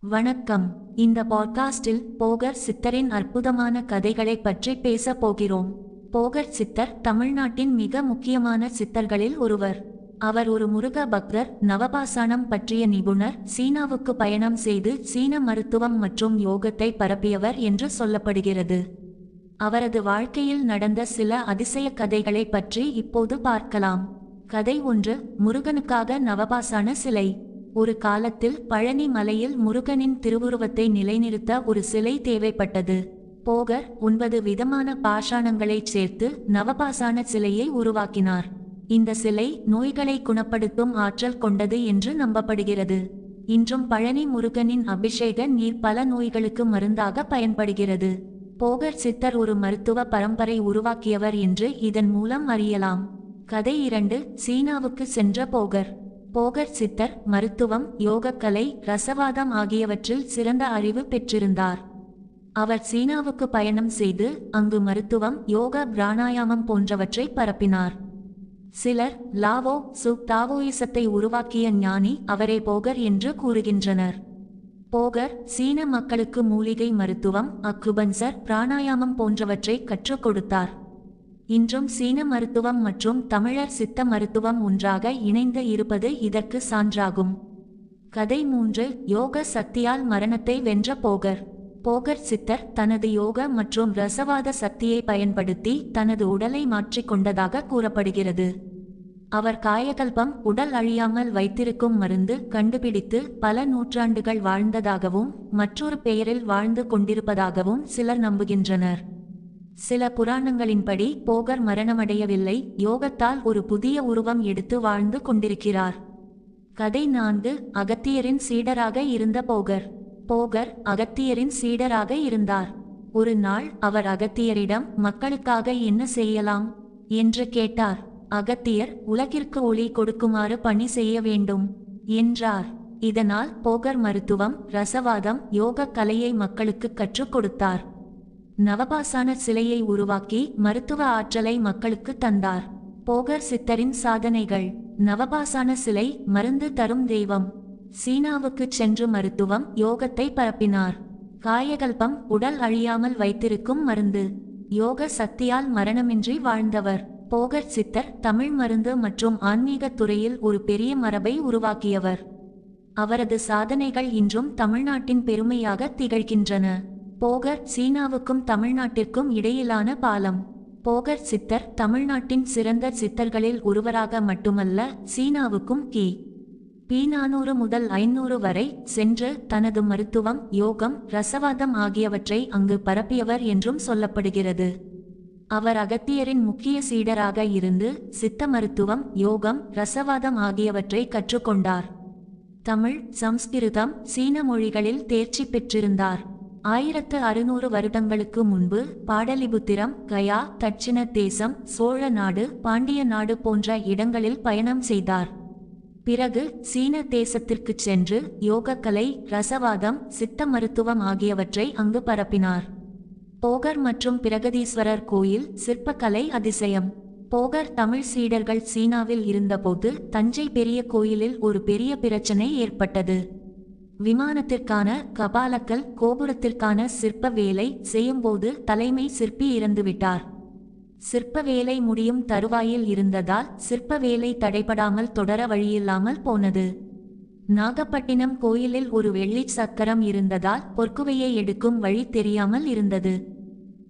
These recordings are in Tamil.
வணக்கம். இந்த பாட்காஸ்டில் போகர் சித்தரின் அற்புதமான கதைகளை பற்றி பேசப் போகிறோம். போகர் சித்தர் தமிழ்நாட்டின் மிக முக்கியமான சித்தர்களில் ஒருவர். அவர் ஒரு முருக பக்தர் நவபாசானம் பற்றிய நிபுணர் சீனாவுக்கு பயணம் செய்து சீன மருத்துவம் மற்றும் யோகத்தை பரப்பியவர் என்று சொல்லப்படுகிறது. அவரது வாழ்க்கையில் நடந்த சில அதிசய கதைகளை பற்றி இப்போது பார்க்கலாம். கதை ஒன்று முருகனுக்காக நவபாசான சிலை. ஒரு காலத்தில் பழனி மலையில் முருகனின் திருவுருவத்தை நிலைநிறுத்த ஒரு சிலை தேவைப்பட்டது. போகர் ஒன்பது விதமான பாஷாணங்களைச் சேர்த்து நவபாசான சிலையை உருவாக்கினார். இந்த சிலை நோய்களை குணப்படுத்தும் ஆற்றல் கொண்டது என்று நம்பப்படுகிறது. இன்றும் பழனி முருகனின் அபிஷேக நீர் பல நோய்களுக்கு மருந்தாக பயன்படுகிறது. போகர் சித்தர் ஒரு மருத்துவ பரம்பரை உருவாக்கியவர் என்று இதன் மூலம் அறியலாம். கதை இரண்டு சீனாவுக்கு சென்ற போகர். போகர் சித்தர் மருத்துவம் யோகக்கலை ரசவாதம் ஆகியவற்றில் சிறந்த அறிவு பெற்றிருந்தார். அவர் சீனாவுக்கு பயணம் செய்து அங்கு மருத்துவம் யோகா பிராணாயாமம் போன்றவற்றை பரப்பினார். சிலர் லாவோ சு தாவோயிசத்தை உருவாக்கிய ஞானி அவரே போகர் என்று கூறுகின்றனர். போகர் சீன மக்களுக்கு மூலிகை மருத்துவம் அக்குபன்சர் பிராணாயாமம் போன்றவற்றை கற்றுக் கொடுத்தார். இன்றும் சீன மருத்துவம் மற்றும் தமிழர் சித்த மருத்துவம் ஒன்றாக இணைந்து இருப்பது இதற்கு சான்றாகும். கதை மூன்று யோக சக்தியால் மரணத்தை வென்ற போகர். போகர் சித்தர் தனது யோக மற்றும் ரசவாத சக்தியை பயன்படுத்தி தனது உடலை மாற்றிக்கொண்டதாக கூறப்படுகிறது. அவர் காயகல்பம் உடல் அழியாமல் வைத்திருக்கும் மருந்து கண்டுபிடித்து பல நூற்றாண்டுகள் வாழ்ந்ததாகவும் மற்றொரு பெயரில் வாழ்ந்து கொண்டிருப்பதாகவும் சிலர் நம்புகின்றனர். சில புராணங்களின்படி போகர் மரணமடையவில்லை. யோகத்தால் ஒரு புதிய உருவம் எடுத்து வாழ்ந்து கொண்டிருக்கிறார். கதை நான்கு அகத்தியரின் சீடராக இருந்த போகர். போகர் அகத்தியரின் சீடராக இருந்தார். ஒரு நாள் அவர் அகத்தியரிடம் மக்களுக்காக என்ன செய்யலாம்? என்று கேட்டார். அகத்தியர் உலகிற்கு ஒளி கொடுக்குமாறு பணி செய்ய வேண்டும் என்றார். இதனால் போகர் மருத்துவம் ரசவாதம் யோக கலையை மக்களுக்கு கற்றுக் கொடுத்தார். நவபாசான சிலையை உருவாக்கி மருத்துவ ஆற்றலை மக்களுக்கு தந்தார். போகர் சித்தரின் சாதனைகள். நவபாசான சிலை மருந்து தரும் தெய்வம். சீனாவுக்கு சென்று மருத்துவம் யோகத்தை பரப்பினார். காயகல்பம் உடல் அழியாமல் வைத்திருக்கும் மருந்து. யோக சக்தியால் மரணமின்றி வாழ்ந்தவர். போகர் சித்தர் தமிழ் மருந்து மற்றும் ஆன்மீகத் துறையில் ஒரு பெரிய மரபை உருவாக்கியவர். அவரது சாதனைகள் இன்றும் தமிழ்நாட்டின் பெருமையாக திகழ்கின்றன. போகர் சீனாவுக்கும் தமிழ்நாட்டிற்கும் இடையிலான பாலம். போகர் சித்தர் தமிழ்நாட்டின் சிறந்த சித்தர்களில் ஒருவராக மட்டுமல்ல சீனாவுக்கும் கி. பி நானூறு முதல் ஐநூறு வரை சென்று தனது மருத்துவம் யோகம் ரசவாதம் ஆகியவற்றை அங்கு பரப்பியவர் என்றும் சொல்லப்படுகிறது. அவர் அகத்தியரின் முக்கிய சீடராக இருந்து சித்த மருத்துவம் யோகம் ரசவாதம் ஆகியவற்றை கற்றுக்கொண்டார். தமிழ் சம்ஸ்கிருதம் சீன மொழிகளில் தேர்ச்சி பெற்றிருந்தார். ஆயிரத்து அறுநூறு வருடங்களுக்கு முன்பு பாடலிபுத்திரம் கயா தட்சிண தேசம் சோழ நாடு பாண்டிய நாடு போன்ற இடங்களில் பயணம் செய்தார். பிறகு சீன தேசத்திற்கு சென்று யோகக்கலை ரசவாதம் சித்த மருத்துவம் ஆகியவற்றை அங்கு பரப்பினார். போகர் மற்றும் பிரகதீஸ்வரர் கோயில் சிற்பக்கலை அதிசயம். போகர் தமிழ் சீடர்கள் சீனாவில் இருந்தபோது தஞ்சை பெரிய கோயிலில் ஒரு பெரிய பிரச்சனை ஏற்பட்டது. விமானத்திற்கான கபாலக்கல் கோபுரத்திற்கான சிற்ப வேலை செய்யும்போது தலைமை சிற்பி இறந்துவிட்டார். சிற்ப வேலை முடியும் தருவாயில் இருந்ததால் சிற்ப வேலை தடைபடாமல் தொடர வழியில்லாமல் போனது. நாகப்பட்டினம் கோயிலில் ஒரு வெள்ளி சக்கரம் இருந்ததால் பொற்குவையை எடுக்கும் வழி தெரியாமல் இருந்தது.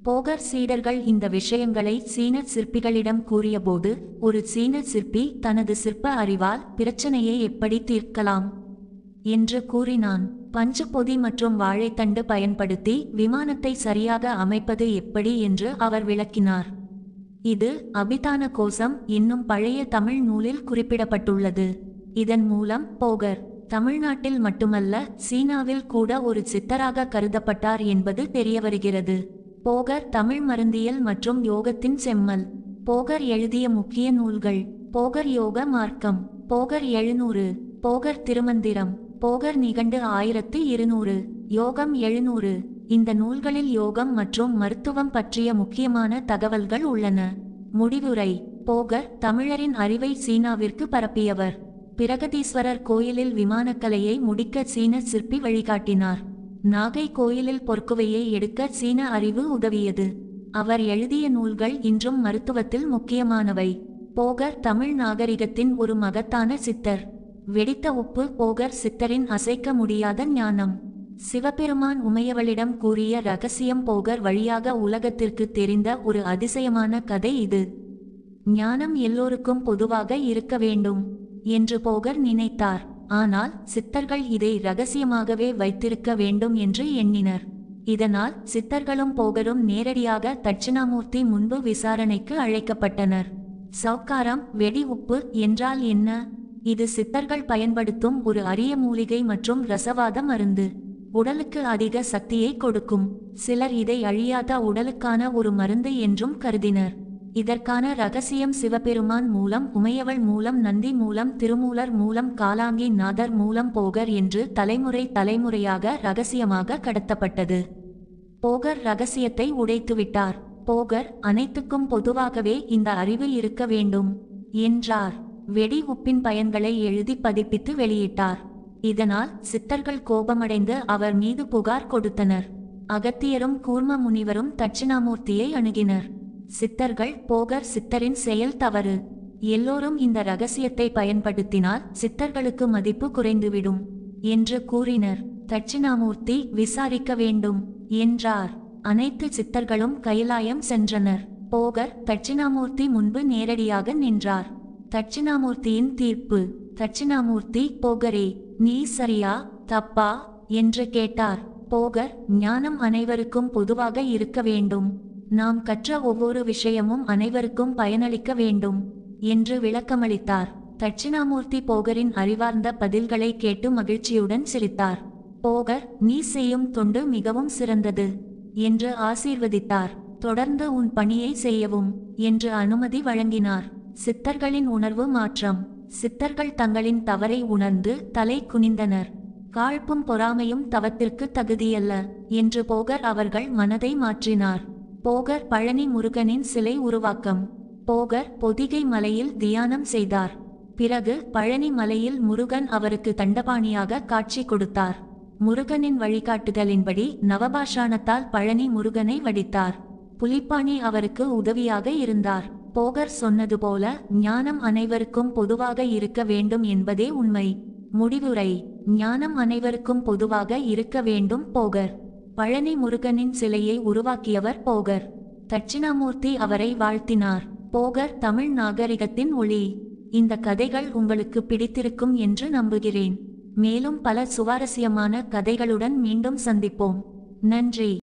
போகர் சீடர்கள் இந்த விஷயங்களை சீன சிற்பிகளிடம் கூறியபோது ஒரு சீன சிற்பி தனது சிற்ப அறிவால் பிரச்சனையை எப்படி தீர்க்கலாம்? என்று கூறினான். பஞ்சு பொதி மற்றும் வாழைத்தண்டு பயன்படுத்தி விமானத்தை சரியாக அமைப்பது எப்படி என்று அவர் விளக்கினார். இது அபிதான கோசம் என்னும் பழைய தமிழ் நூலில் குறிப்பிடப்பட்டுள்ளது. இதன் மூலம் போகர் தமிழ்நாட்டில் மட்டுமல்ல சீனாவில் கூட ஒரு சித்தராக கருதப்பட்டார் என்பது தெரியவருகிறது. போகர் தமிழ் மருந்தியல் மற்றும் யோகத்தின் செம்மல். போகர் எழுதிய முக்கிய நூல்கள் போகர் யோக மார்க்கம் போகர் எழுநூறு போகர் திருமந்திரம் போகர் நிகண்டு ஆயிரத்து இருநூறு யோகம் எழுநூறு. இந்த நூல்களில் யோகம் மற்றும் மருத்துவம் பற்றிய முக்கியமான தகவல்கள் உள்ளன. முடிவுரை போகர் தமிழரின் அறிவை சீனாவிற்கு பரப்பியவர். பிரகதீஸ்வரர் கோயிலில் விமானக்கலையை முடிக்க சீன சிற்பி வழிகாட்டினார். நாகை கோயிலில் பொற்குவையை எடுக்க சீன அறிவு உதவியது. அவர் எழுதிய நூல்கள் இன்றும் மருத்துவத்தில் முக்கியமானவை. போகர் தமிழ் நாகரிகத்தின் ஒரு மகத்தான சித்தர். வெடித்த உப்பு போகர் சித்தரின் அசைக்க முடியாத ஞானம். சிவபெருமான் உமையவளிடம் கூறிய ரகசியம் போகர் வழியாக உலகத்திற்கு தெரிந்த ஒரு அதிசயமான கதை இது. ஞானம் எல்லோருக்கும் பொதுவாக இருக்க வேண்டும் என்று போகர் நினைத்தார். ஆனால் சித்தர்கள் இதை ரகசியமாகவே வைத்திருக்க வேண்டும் என்று எண்ணினர். இதனால் சித்தர்களும் போகரும் நேரடியாக தட்சிணாமூர்த்தி முன்பு விசாரணைக்கு அழைக்கப்பட்டனர். சவுக்காரம் வெடி உப்பு என்றால் என்ன? இது சித்தர்கள் பயன்படுத்தும் ஒரு அரிய மூலிகை மற்றும் ரசவாத மருந்து. உடலுக்கு அதிக சக்தியை கொடுக்கும். சிலர் இதை அழியாத உடலுக்கான ஒரு மருந்து என்றும் கருதினர். இதற்கான ரகசியம் சிவபெருமான் மூலம் உமையவள் மூலம் நந்தி மூலம் திருமூலர் மூலம் காலாங்கி நாதர் மூலம் போகர் என்று தலைமுறை தலைமுறையாக ரகசியமாக கடத்தப்பட்டது. போகர் ரகசியத்தை உடைத்துவிட்டார். போகர் அனைத்துக்கும் பொதுவாகவே இந்த அறிவு இருக்க வேண்டும் என்றார். வெடி உப்பின் பயன்களை எழுதி பதிப்பித்து வெளியிட்டார். இதனால் சித்தர்கள் கோபமடைந்து அவர் மீது புகார் கொடுத்தனர். அகத்தியரும் கூர்ம முனிவரும் தட்சிணாமூர்த்தியை அணுகினர். சித்தர்கள் போகர் சித்தரின் செயல் தவறு. எல்லோரும் இந்த ரகசியத்தை பயன்படுத்தினால் சித்தர்களுக்கு மதிப்பு குறைந்துவிடும் என்று கூறினர். தட்சிணாமூர்த்தி விசாரிக்க வேண்டும் என்றார். அனைத்து சித்தர்களும் கைலாயம் சென்றனர். போகர் தட்சிணாமூர்த்தி முன்பு நேரடியாக நின்றார். தட்சிணாமூர்த்தியின் தீர்ப்பு. தட்சிணாமூர்த்தி போகரே நீ சரியா தப்பா? என்று கேட்டார். போகர் ஞானம் அனைவருக்கும் பொதுவாக இருக்க வேண்டும். நாம் கற்ற ஒவ்வொரு விஷயமும் அனைவருக்கும் பயனளிக்க வேண்டும் என்று விளக்கமளித்தார். தட்சிணாமூர்த்தி போகரின் அறிவார்ந்த பதில்களை கேட்டு மகிழ்ச்சியுடன் சிரித்தார். போகர் நீ செய்யும் தொண்டு மிகவும் சிறந்தது என்று ஆசீர்வதித்தார். தொடர்ந்து உன் பணியை செய்யவும் என்று அனுமதி வழங்கினார். சித்தர்களின் உணர்வு மாற்றம். சித்தர்கள் தங்களின் தவறை உணர்ந்து தலை குனிந்தனர். காழ்ப்பும் பொறாமையும் தவத்திற்கு தகுதியல்ல என்று போகர் அவர்கள் மனதை மாற்றினார். போகர் பழனி முருகனின் சிலை உருவாக்கம். போகர் பொதிகை மலையில் தியானம் செய்தார். பிறகு பழனி மலையில் முருகன் அவருக்கு தண்டபாணியாக காட்சி கொடுத்தார். முருகனின் வழிகாட்டுதலின்படி நவபாஷாணத்தால் பழனி முருகனை வடித்தார். புலிப்பாணி அவருக்கு உதவியாக இருந்தார். போகர் சொன்னது போல ஞானம் அனைவருக்கும் பொதுவாக இருக்க வேண்டும் என்பதே உண்மை. முடிவுரை ஞானம் அனைவருக்கும் பொதுவாக இருக்க வேண்டும் போகர். பழனி முருகனின் சிலையை உருவாக்கியவர் போகர். தட்சிணாமூர்த்தி அவரை வாழ்த்தினார். போகர் தமிழ் நாகரிகத்தின் ஒளி. இந்த கதைகள் உங்களுக்கு பிடித்திருக்கும் என்று நம்புகிறேன். மேலும் பல சுவாரஸ்யமான கதைகளுடன் மீண்டும் சந்திப்போம். நன்றி.